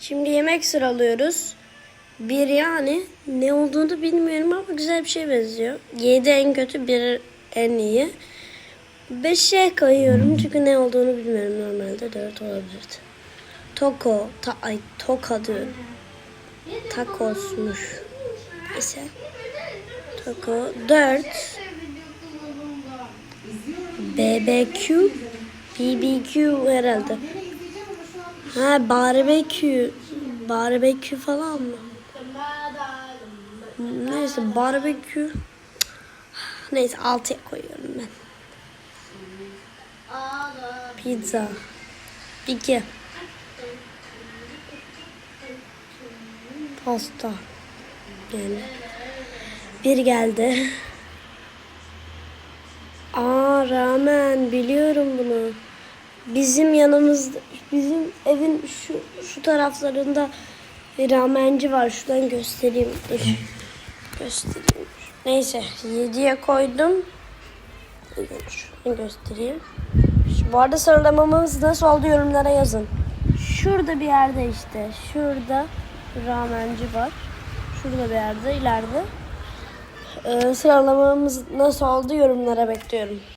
Şimdi yemek sıralıyoruz. Bir yani ne olduğunu bilmiyorum ama güzel bir şey benziyor. Yedi en kötü, bir en iyi. Beşe koyuyorum çünkü ne olduğunu bilmiyorum normalde. Dört olabilirdi. Toko, ta, ay toka diyorum. Takosmuş. Neyse. Toko. Dört. BBQ. BBQ herhalde. Ha barbekü. Barbekü falan mı? Neyse barbekü. Neyse altıya koyuyorum ben. Pizza. İki. Pasta. Yani. Bir geldi. Aa ramen biliyorum bunu. Bizim yanımızda bizim evin şu şu taraflarında ramenci var. Şuradan göstereyim. Dur. Göstereyim. Neyse 7'ye koydum. Şunu göstereyim. Şu- Bu arada sıralamamız nasıl oldu yorumlara yazın. Şurada bir yerde işte. Şurada ramenci var. Şurada bir yerde ileride. Ee, sıralamamız nasıl oldu yorumlara bekliyorum.